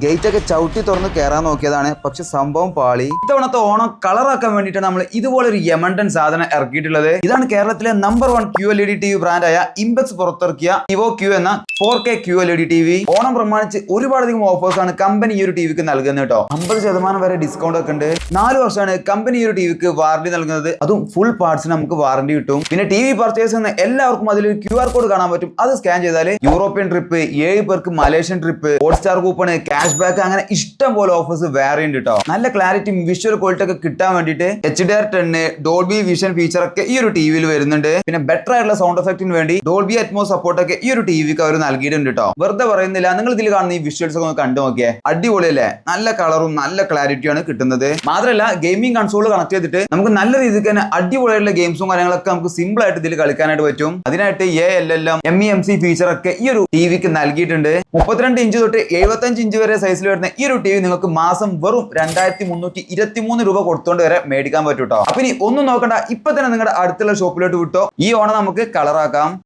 Gate ഒക്കെ ചവിട്ടി തുറന്ന് കയറാൻ നോക്കിയതാണ്. പക്ഷെ സംഭവം പാളി. ഇത്തവണത്തെ ഓണം കളറാക്കാൻ വേണ്ടിയിട്ടാണ് നമ്മൾ ഇതുപോലെ ഒരു യമണ്ടൻ സാധനം ഇറക്കിയിട്ടുള്ളത്. ഇതാണ് കേരളത്തിലെ number one Q L E D T V ബ്രാൻഡായ Impex പുറത്തിറക്കിയ ഇവോ ക്യു എന്ന four K Q L E D T V Onam പ്രമാണിച്ച് ഒരുപാടധികം ഓഫേഴ്സ് ആണ് കമ്പനി ഈ ഒരു ടി വിക്ക് നൽകുന്നത് കേട്ടോ അമ്പത് ശതമാനം വരെ ഡിസ്കൗണ്ട് ഒക്കെ ഉണ്ട്. നാല് വർഷമാണ് കമ്പനി ഈ ഒരു ടി വിക്ക് വാറണ്ടി നൽകുന്നത്. അതും ഫുൾ പാർട്സ് നമുക്ക് വാറണ്ടി കിട്ടും. പിന്നെ ടി വി പർച്ചേസ് ചെയ്യുന്ന എല്ലാവർക്കും അതിൽ ക്യു ആർ കോഡ് കാണാൻ പറ്റും. അത് സ്കാൻ ചെയ്താൽ യൂറോപ്യൻ ട്രിപ്പ് ഏഴ് പേർക്ക് Malaysian trip Hotstar coupon cash back അങ്ങനെ ഇഷ്ടം പോലെ ഓഫേഴ്സ് വേറെ ഉണ്ട് കേട്ടോ നല്ല ക്ലാരിറ്റി വിഷ്വൽ ക്വാളിറ്റി ഒക്കെ കിട്ടാൻ വേണ്ടിയിട്ട് എച്ച് ഡി ആർ ടെന്ന് ഡോൾബി വിഷൻ ഫീച്ചർ ഒക്കെ ഈ ഒരു ടി വിയിൽ വരുന്നുണ്ട്. പിന്നെ ബെറ്റർ ആയിട്ടുള്ള സൗണ്ട് എഫക്റ്റിന് വേണ്ടി ഡോൾബി അറ്റ്മോ സപ്പോർട്ട് ഒക്കെ ഈ ഒരു ടി വിക്ക് അവർ നൽകിയിട്ടുണ്ട് കേട്ടോ വെറുതെ പറയുന്നില്ല നിങ്ങൾ ഇതിൽ കാണുന്ന ഈ വിഷ്വൽസ് ഒക്കെ ഒന്ന് കണ്ടു നോക്കിയേ. അടിപൊളിയല്ലേ? നല്ല കളറും നല്ല ക്ലാരിറ്റിയാണ് കിട്ടുന്നത്. മാത്രമല്ല ഗെയിമിംഗ് കൺസോൾ കണക്ട് ചെയ്തിട്ട് നമുക്ക് നല്ല രീതിക്ക് തന്നെ അടിപൊളിയായിട്ടുള്ള ഗെയിംസും കാര്യങ്ങളൊക്കെ നമുക്ക് സിമ്പിൾ ആയിട്ട് ഇതിൽ കളിക്കാനായിട്ട് പറ്റും. അതിനായിട്ട് A L L M M E M C feature ഒക്കെ ഈ ഒരു ടി വിക്ക് നൽകിയിട്ടുണ്ട്. മുപ്പത്തിരണ്ട് ഇഞ്ച് തൊട്ട് എഴുപത്തഞ്ച് ഇഞ്ച് വരെ സൈസിൽ വരുന്ന ഈ ഒരു ടി വി നിങ്ങൾക്ക് മാസം വെറും രണ്ടായിരത്തി മുന്നൂറ്റി ഇരുപത്തി മൂന്ന് രൂപ കൊടുത്തോണ്ട് വരെ മേടിക്കാൻ പറ്റൂട്ടോ. അപ്പൊ ഇനി ഒന്നും നോക്കണ്ട ഇപ്പൊ തന്നെ നിങ്ങളുടെ അടുത്തുള്ള ഷോപ്പിലോട്ട് വിട്ടോ. ഈ ഓണം നമുക്ക് കളറാക്കാം